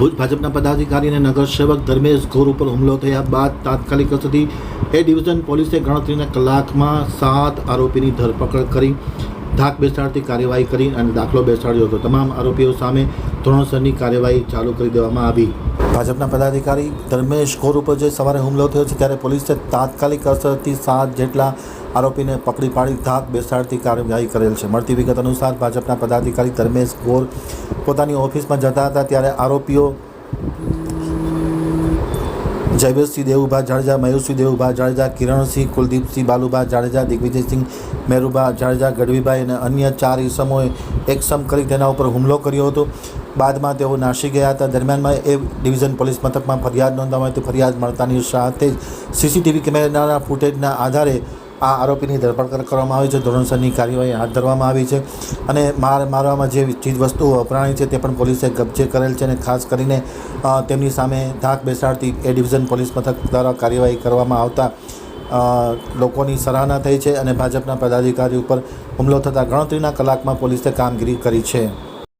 ભુજ ભાજપના પદાધિકારી અને નગરસેવક ધર્મેશ ઘોર ઉપર હુમલો થયા બાદ તાત્કાલિક અસરથી એ ડિવિઝન પોલીસે ગણતરીના કલાકમાં સાત આરોપીની ધરપકડ કરી, ધાક બેસાડતી કાર્યવાહી કરી અને દાખલો બેસાડ્યો હતો. તમામ આરોપીઓ સામે ધોરણસરની કાર્યવાહી ચાલુ કરી દેવામાં આવી. ભાજપના પદાધિકારી ધર્મેશ ઘોર ઉપર જે સવારે હુમલો થયો છે ત્યારે પોલીસે તાત્કાલિક અસરથી સાત જેટલા આરોપીને પકડી પાડી, ધાક બેસાડતી કાર્યવાહી કરેલ છે. મળતી વિગત અનુસાર ભાજપના પદાધિકારી ધર્મેશ કોર પોતાની ઓફિસમાં જતા હતા ત્યારે આરોપીઓ જયવેશસિંહ દેવુભા, જાડેજા મયુરસિંહ દેવુભા, જાડેજા કિરણસિંહ, કુલદીપસિંહ બાલુભા, જાડેજા દિગ્વિજયસિંહ મેરુભા, જાડેજા ગઢવીભાઈ અને અન્ય ચાર ઈસમોએ એકસમ કરી તેના ઉપર હુમલો કર્યો હતો. બાદમાં તેઓ નાસી ગયા હતા. દરમિયાનમાં એ ડિવિઝન પોલીસ મથકમાં ફરિયાદ નોંધાવી હતી. ફરિયાદ મળતાની સાથે જ સીસીટીવી કેમેરાના ફૂટેજના આધારે આ આરોપીની ધરપકડ કરવામાં આવી છે. ધોરણસરની કાર્યવાહી હાથ ધરવામાં આવી છે અને માર મારવામાં જે ચીજ વસ્તુઓ વપરાણી છે તે પણ પોલીસે કબજે કરેલ છે અને ખાસ કરીને તેમની સામે ધાક બેસાડતી એ ડિવિઝન પોલીસ મથક દ્વારા કાર્યવાહી કરવામાં આવતા લોકોની સરાહના થઈ છે અને ભાજપના પદાધિકારી ઉપર હુમલો થતાં ગણતરીના કલાકમાં પોલીસે કામગીરી કરી છે.